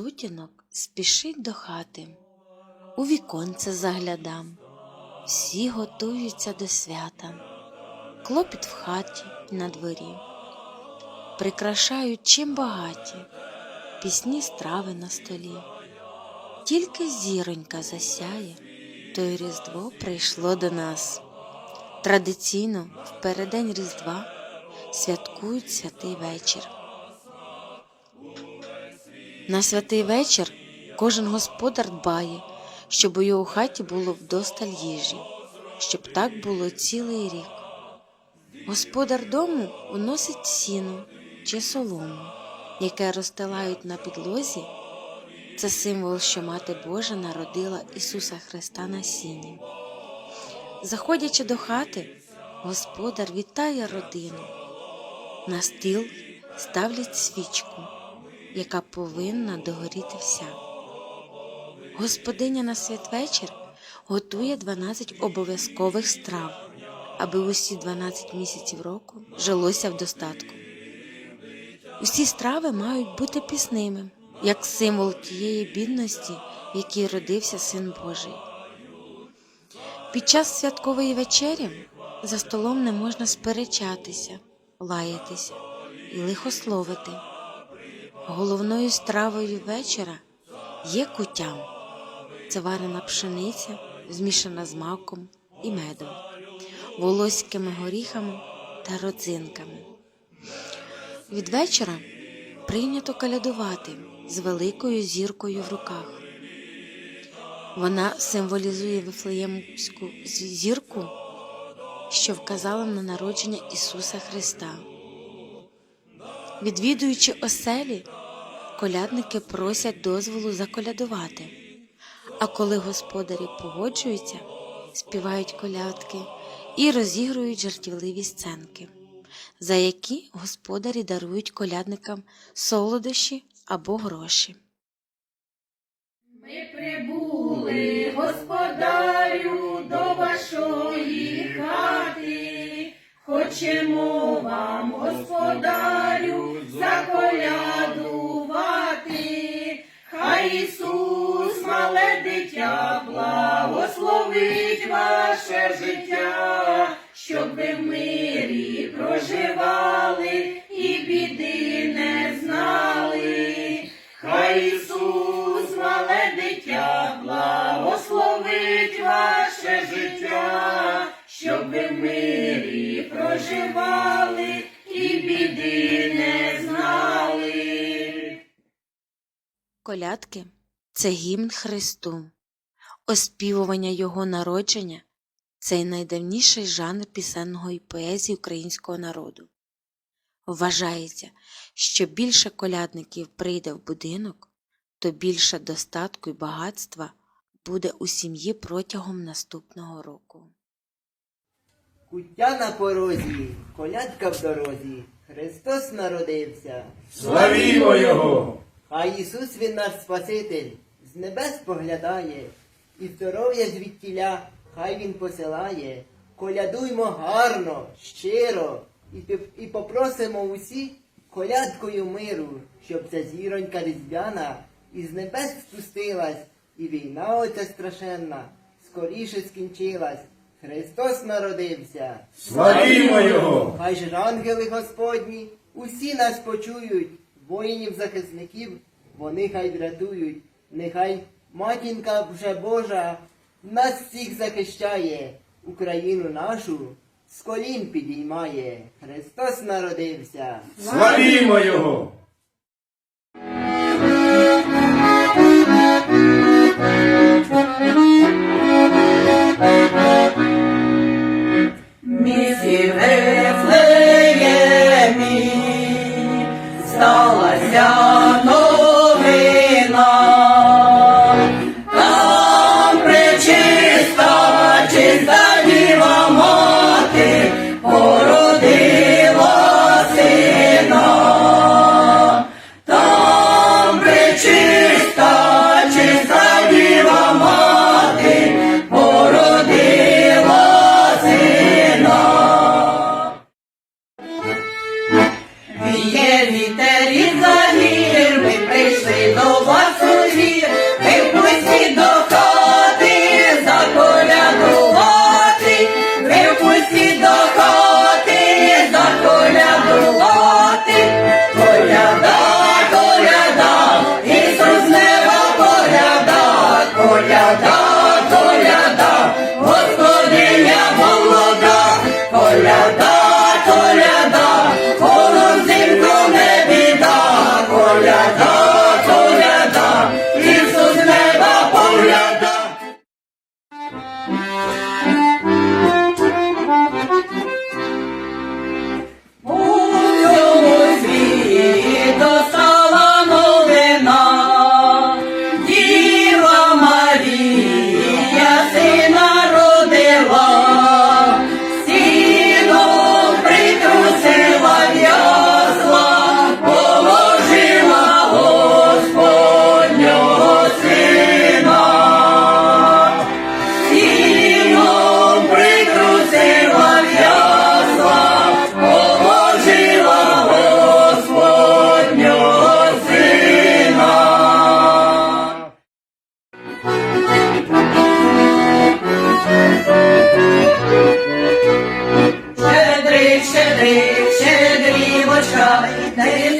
сутінок спішить до хати, у віконце заглядам, всі готуються до свята, клопіт в хаті на дворі, прикрашають чим багаті, пісні страви на столі. Тільки зіронька засяє, то й Різдво прийшло до нас. Традиційно в переддень Різдва святкують святий вечір. На святий вечір кожен господар дбає, щоб у його хаті було вдосталь їжі, щоб так було цілий рік. Господар дому уносить сіно чи солому, яке розстилають на підлозі. Це символ, що Мати Божа народила Ісуса Христа на сіні. Заходячи до хати, господар вітає родину. На стіл ставлять свічку, яка повинна догоріти вся. Господиня на святвечір готує 12 обов'язкових страв, аби усі 12 місяців року жилося в достатку. Усі страви мають бути пісними, як символ тієї бідності, в якій родився Син Божий. Під час святкової вечері за столом не можна сперечатися, лаятися і лихословити. Головною стравою вечора є кутям. Це варена пшениця, змішана з маком і медом, волоськими горіхами та родзинками. Від вечора прийнято калядувати з великою зіркою в руках. Вона символізує Вифлеємську зірку, що вказала на народження Ісуса Христа. Відвідуючи оселі, колядники просять дозволу заколядувати, а коли господарі погоджуються, співають колядки і розігрують жартівливі сценки, за які господарі дарують колядникам солодощі або гроші. Ми прибули, господарю, до вашої хати. Хочемо вам, господарю, заколядувати. Хай Ісус, мале дитя, благословить ваше життя, щоб ви в мирі проживали Колядки це гімн Христу, оспівування Його народження це найдавніший жанр пісенної поезії українського народу. Вважається, що більше колядників прийде в будинок, то більше достатку й багатства буде у сім'ї протягом наступного року. Куття на порозі, колядка в дорозі, Христос народився. Славімо Його! Хай Ісус він наш Спаситель, з небес поглядає, і здоров'я звідтіля, хай Він посилає. Колядуймо гарно, щиро, і, і попросимо усі колядкою миру, щоб ця зіронька різдвяна із небес спустилась, і війна оця страшенна скоріше скінчилась. Христос народився. Славімо Його! Хай же ангели Господні усі нас почують, воїнів захисників вони хай врятують. Нехай матінка вже Божа нас всіх захищає, Україну нашу з колін підіймає. Христос народився. Славімо Його! Hey, Shadri Bushra, Hey,